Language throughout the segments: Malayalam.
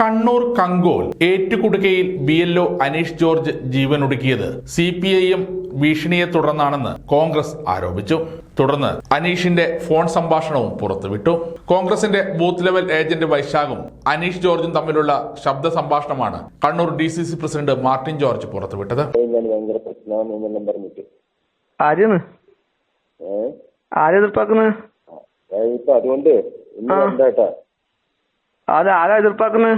Kannur Kankol ഏറ്റുകുടുക്കയിൽ B L O Aneesh George ജീവനൊടുക്കിയത് C P I M ഭീഷണിയെ തുടർന്നാണെന്ന് കോൺഗ്രസ് ആരോപിച്ചു. തുടർന്ന് അനീഷിന്റെ ഫോൺ സംഭാഷണവും പുറത്തുവിട്ടു. കോൺഗ്രസിന്റെ ബൂത്ത് ലെവൽ ഏജന്റ് വൈശാഖും അനീഷ് ജോർജും തമ്മിലുള്ള ശബ്ദ സംഭാഷണമാണ് Kannur D C C president Martin George പുറത്തുവിട്ടത്. ഞാൻ ഭയങ്കര പ്രശ്നമാണെന്നെല്ലാം പറഞ്ഞിട്ട് ആര്യാണ് ഏഹ് ആരെ ഇപ്പൊ അതുകൊണ്ട് കണ്ടേട്ടാ ആരാ എതിർപ്പാക്കുന്നത്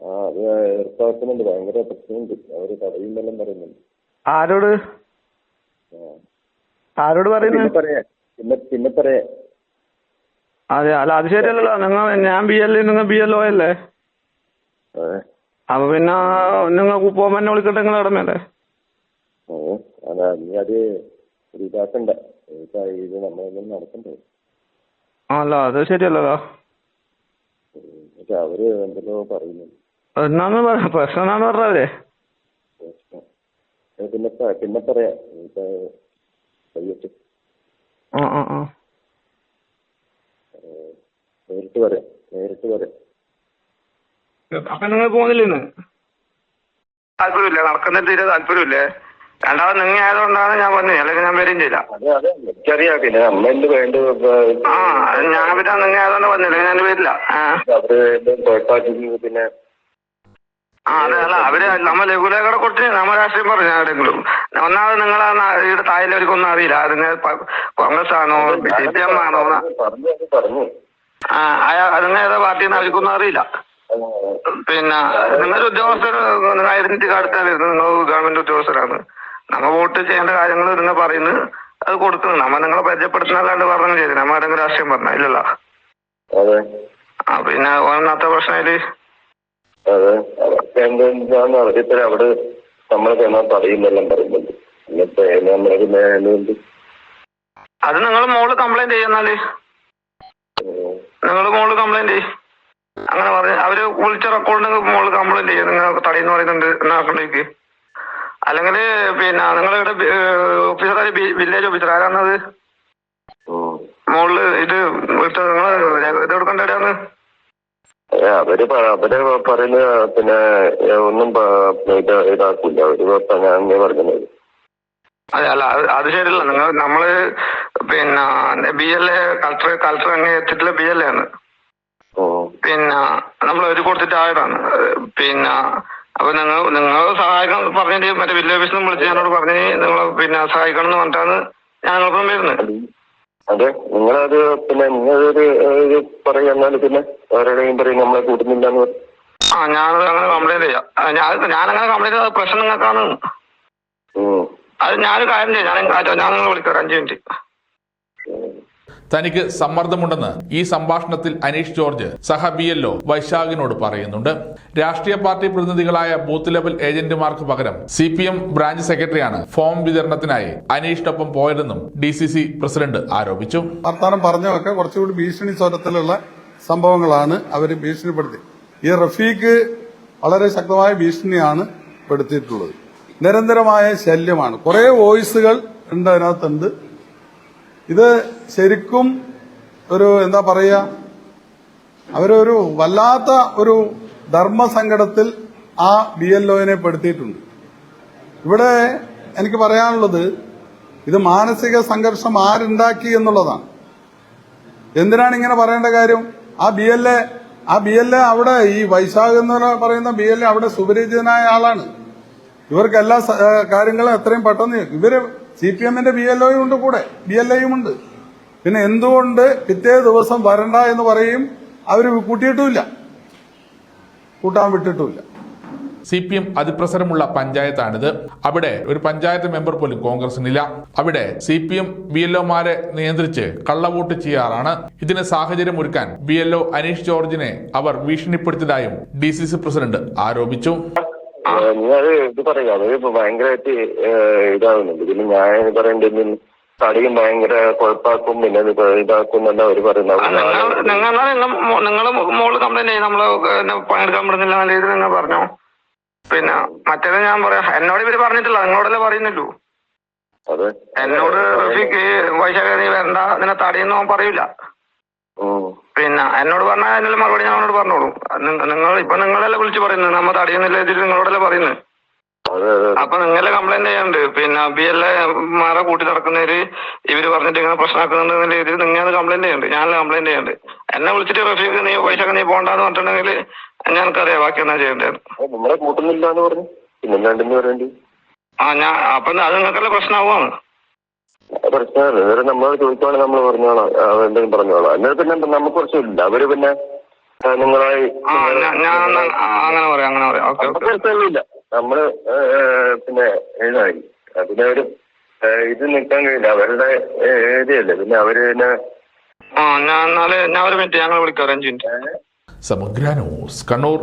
ആ അത് ഏർപ്പാക്കുന്നുണ്ട് ഭയങ്കര പ്രശ്നമുണ്ട്. അവർ തടയുന്നെല്ലാം പറയുന്നുണ്ട്. ആരോട്? ആരോട് പറയുന്നു? പറയുന്നത് പറയാ. പിന്നെ പിന്നെ പറയാ. അതെ അല്ല അത് ശരിയല്ലല്ലോ. നിങ്ങൾ ഞാൻ ബി എൽ നിങ്ങൾ ബി എൽ ഒ അല്ലേ? അപ്പൊ പിന്നെ നിങ്ങൾ പോകുമ്പോൾ എന്നെ വിളിക്കട്ടെ നിങ്ങൾ അതാ നീ അത് ഒരു ഇതാക്കണ്ട ഇപ്പൊ ഇത് നമ്മളൊന്നും നടക്കണ്ടേ അല്ല അത് ശരിയല്ലല്ലോ. പക്ഷെ അവർ എന്തെല്ലോ പറയുന്നുണ്ട് എന്നാന്ന് പറയാ പ്രശ്നം എന്നാന്ന് പറഞ്ഞവരെ പ്രശ്നം. ഏ, പിന്നെ പ- പിന്നെ പറയാം. ഇപ്പൊ ആ ആ ആ. നേരിട്ട് പറയാം. നേരിട്ട് പറയാം. അപ്പൊ നിങ്ങൾ പോകുന്നില്ല ഇന്ന്? താല്പര്യമില്ല നടക്കുന്ന തീരെ താല്പര്യമില്ലേ. രണ്ടാമത് നിങ്ങൾ ആയതുകൊണ്ടാണ് ഞാൻ വന്നത് അല്ലെങ്കിൽ ഞാൻ വരികയും ചെയ്യില്ല അതെ അതെ. വേണ്ട ആ ഞാൻ പിന്നെ നിങ്ങൾ ആയതുകൊണ്ട് വന്നില്ല ഞാൻ വരില്ല. അവർ കുഴപ്പമാക്കി പിന്നെ. ആ അതെ അല്ല. അവർ നമ്മ ലഘുലേഖയുടെ കൊടുത്ത് നമ്മ രാഷ്ട്രീയം പറഞ്ഞു ആരെങ്കിലും. ഒന്നാമത് നിങ്ങൾ ഇവിടെ തായിലവർക്കൊന്നും അറിയില്ല. അതിന് കോൺഗ്രസ് ആണോ സി പി എം ആണോ പറഞ്ഞു അത് ആ അയാ നിങ്ങൾ ഏതാ പാർട്ടിന്ന് അവർക്കൊന്നും അറിയില്ല. പിന്നെ നിങ്ങളുടെ ഉദ്യോഗസ്ഥർ നിങ്ങൾ ഐഡന്റിറ്റി കാർഡ് തരുന്നത് നിങ്ങൾ ഗവൺമെന്റ് ഉദ്യോഗസ്ഥരാണ്. നമ്മ വോട്ട് ചെയ്യേണ്ട കാര്യങ്ങൾ നിങ്ങൾ പറയുന്നത് അത് കൊടുക്കുന്നു. നമ്മ നിങ്ങളെ പരിചയപ്പെടുത്തുന്നല്ലാണ്ട് പറഞ്ഞു ചെയ്തു നമ്മ ആരെങ്കിലും രാഷ്ട്രീയം പറഞ്ഞ ഇല്ലല്ലോ? ആ പിന്നെ ഒന്നാമത്തെ പ്രശ്നത്തിൽ അതെ. അവിടെ നമ്മളെ തടയുന്നെല്ലാം പറയുന്നുണ്ട് ഇന്നത്തെ നമ്മളൊരു മേലുണ്ട് അത് നിങ്ങൾ മോൾ കംപ്ലൈന്റ് ചെയ്യുന്നാൽ നിങ്ങൾ മോൾ കംപ്ലൈന്റ് ചെയ്യും. അങ്ങനെ പറഞ്ഞു അവർ വിളിച്ച റെക്കോർഡിന് മോൾ കംപ്ലൈന്റ് ചെയ്യും. നിങ്ങൾ തടയുന്ന പറയുന്നുണ്ട് എന്നാക്കണ്ടേക്ക്? അല്ലെങ്കിൽ പിന്നെ നിങ്ങളിവിടെ ഓഫീസർ വില്ലേജ് ഓഫീസർ ആരാണത് മുകളിൽ ഇത് നിങ്ങൾ ഇത് കൊടുക്കേണ്ട എവിടെയാണ് അവർ അവർ പറയുന്ന പിന്നെ ഒന്നും ഇതാക്കില്ല അവർ ഞാൻ പറഞ്ഞത്. അതെ അല്ല അത് അത് ശരിയല്ല. നിങ്ങൾ നമ്മൾ പിന്നെ B L A collector collector അങ്ങനെ എത്തിയിട്ടുള്ള ബി എൽ എ ആണ്. പിന്നെ നമ്മൾ ഒരു കൊടുത്തിട്ട് ആയതാണ്. പിന്നെ അപ്പൊ നിങ്ങൾ നിങ്ങൾ സഹായിക്കണം പറഞ്ഞിട്ട് മറ്റേ വില്ലേജ് ഓഫീസിൽ നിന്ന് വിളിച്ച് ഞാനോട് പറഞ്ഞു നിങ്ങൾ പിന്നെ സഹായിക്കണം എന്ന് പറഞ്ഞിട്ടാണ് ഞാൻ നിങ്ങൾക്കൊപ്പം വരുന്നത്. അതെ നിങ്ങളത് പിന്നെ നിങ്ങളൊരു ഇത് പിന്നെ ആരുടെയും പറയും നമ്മളെ കൂട്ടുന്നില്ലെന്ന് പറയും. ആ ഞാനത് അങ്ങനെ കംപ്ലൈന്റ് ചെയ്യാം. ഞാൻ ഞാനങ്ങനെ കംപ്ലൈന്റ് ചെയ്ത പ്രശ്നം നിങ്ങൾക്കാണ്. അത് ഞാനൊരു കാര്യം ചെയ്യാം. ഞാൻ ഞാൻ നിങ്ങൾ വിളിക്കാം അഞ്ച് മിനിറ്റ്. തനിക്ക് സമ്മർദ്ദമുണ്ടെന്ന് ഈ സംഭാഷണത്തിൽ അനീഷ് ജോർജ് സഹ ബി എൽ ഒ വൈശാഖിനോട് പറയുന്നുണ്ട്. രാഷ്ട്രീയ പാർട്ടി പ്രതിനിധികളായ ബൂത്ത് ലെവൽ ഏജന്റുമാർക്ക് പകരം സി പി എം ബ്രാഞ്ച് സെക്രട്ടറിയാണ് ഫോം വിതരണത്തിനായി അനീഷിനൊപ്പം പോയതെന്നും ഡി സി സി പ്രസിഡന്റ് ആരോപിച്ചു. വർത്താനം പറഞ്ഞതൊക്കെ കുറച്ചുകൂടി ഭീഷണി സ്വരത്തിലുള്ള സംഭവങ്ങളാണ് അവർ ഭീഷണിപ്പെടുത്തി. ഈ റഫീഖ് വളരെ ശക്തമായ ഭീഷണിയാണ് പെടുത്തിയിട്ടുള്ളത്. നിരന്തരമായ ശല്യമാണ്. കുറെ വോയിസുകൾ ഉണ്ട് അതിനകത്തുണ്ട്. ഇത് ശരിക്കും ഒരു എന്താ പറയുക അവരൊരു വല്ലാത്ത ഒരു ധർമ്മസങ്കടത്തിൽ ആ ബി എൽ ഒനെ പെടുത്തിയിട്ടുണ്ട്. ഇവിടെ എനിക്ക് പറയാനുള്ളത് ഇത് മാനസിക സംഘർഷം ആരുണ്ടാക്കി എന്നുള്ളതാണ്. എന്തിനാണ് ഇങ്ങനെ പറയേണ്ട കാര്യം? ആ ബി ആ ബി അവിടെ ഈ വൈശാഖ് എന്ന് പറയുന്ന ബി അവിടെ സുപരിചിതനായ ആളാണ്. ഇവർക്ക് എല്ലാ കാര്യങ്ങളും എത്രയും പെട്ടെന്ന് ഇവർ സി പി എമ്മിന്റെ ബി എൽ ഒയും ഉണ്ട് കൂടെ. ബി എൽ എയും ഉണ്ട്. പിന്നെ എന്തുകൊണ്ട് പിറ്റേ ദിവസം വരണ്ട എന്ന് പറയും അവർ കൂട്ടിയിട്ടുമില്ല. കൂട്ടാൻ വിട്ടിട്ടുമില്ല. സി പി എം അതിപ്രസരമുള്ള പഞ്ചായത്താണിത്. അവിടെ ഒരു പഞ്ചായത്ത് മെമ്പർ പോലും കോൺഗ്രസിനില്ല. അവിടെ C P M B L ഒമാരെ നിയന്ത്രിച്ച് കള്ളവോട്ട് ചെയ്യാറാണ് ഇതിന് സാഹചര്യം ഒരുക്കാൻ ബി എൽ ഒ അനീഷ് ജോർജിനെ അവർ ഭീഷണിപ്പെടുത്തിയതായും ഡി സി സി പ്രസിഡന്റ് ആരോപിച്ചു. നീ അത് ഇത് പറയുക. അവർ ഇപ്പൊ ഭയങ്കരമായിട്ട് ഇതാവുന്നുണ്ട് പിന്നെ ഞാൻ പറയണ്ടെങ്കിൽ തടിയും ഭയങ്കര കുഴപ്പാക്കും പിന്നെ ഇത് ഇതാക്കും എന്നല്ല അവർ പറയുന്നത്. നിങ്ങൾ നിങ്ങൾ നിങ്ങളെ മോൾ കംപ്ലൈന്റ് നമ്മൾ പിന്നെ പണിയെടുക്കാൻ പറ്റുന്നില്ല നല്ല രീതിയിൽ നിങ്ങൾ പറഞ്ഞോ? പിന്നെ മറ്റേത് ഞാൻ പറയാം. എന്നോട് ഇവർ പറഞ്ഞിട്ടില്ല. നിങ്ങളോടല്ലേ പറയുന്നുള്ളൂ. അതെ. എന്നോട് റഫീഖ് വൈശാഖ നീ വരണ്ട നിന്നെ തടയുന്ന പറയൂല. പിന്നെ എന്നോട് പറഞ്ഞാൽ അതിനുള്ള മറുപടി ഞാൻ അവനോട് പറഞ്ഞോളൂ. നിങ്ങൾ ഇപ്പൊ നിങ്ങളല്ലേ വിളിച്ചു പറയുന്നത്? നമ്മ തടയുന്നില്ല ഇതിൽ നിങ്ങളോടല്ലേ പറയുന്നത്? അപ്പൊ നിങ്ങളെ കംപ്ലൈന്റ് ചെയ്യാനുണ്ട്? പിന്നെ ബി എൽ മാരെ കൂട്ടി നടക്കുന്നവര് ഇവർ പറഞ്ഞിട്ട് ഇങ്ങനെ പ്രശ്നമാക്കുന്നുണ്ട് എന്നുള്ള രീതിയിൽ നിങ്ങൾ കംപ്ലൈന്റ് ചെയ്യുന്നുണ്ട് ഞാനല്ല കംപ്ലൈന്റ് ചെയ്യുന്നുണ്ട് എന്നെ വിളിച്ചിട്ട് റഫീഖ് നീ പൈസ നീ പോണ്ടെന്ന് പറഞ്ഞിട്ടുണ്ടെങ്കിൽ ഞാനറിയാം ബാക്കി എന്നാ ചെയ്യേണ്ടത്. പറഞ്ഞു. ആ ഞാൻ അപ്പൊ അത് നിങ്ങൾക്കല്ല പ്രശ്നമാവുകയാണ് പ്രശ്നമല്ല. വേറെ നമ്മളോട് ചോദിക്കുവാണെങ്കിൽ നമ്മൾ പറഞ്ഞോളാം. എന്തെങ്കിലും പറഞ്ഞോളാം. എന്നാൽ പിന്നെ നമുക്ക് കുറച്ചില്ല അവർ പിന്നെ നിങ്ങളായി അങ്ങനെ പറയാം അങ്ങനെ പറയാം. പ്രശ്നമൊന്നുമില്ല നമ്മൾ പിന്നെ ഇതായി. അതിന് ഒരു ഇത് നിൽക്കാൻ കഴിയില്ല. അവരുടെ ഏരിയല്ലേ പിന്നെ അവർ പിന്നെ ആ ഞാൻ ഞാൻ ഒരു മിനിറ്റ്. ഞങ്ങൾ വിളിക്കാം. ഒരു അഞ്ച് മിനിറ്റ്. സമഗ്ര ന്യൂസ്. കണ്ണൂർ.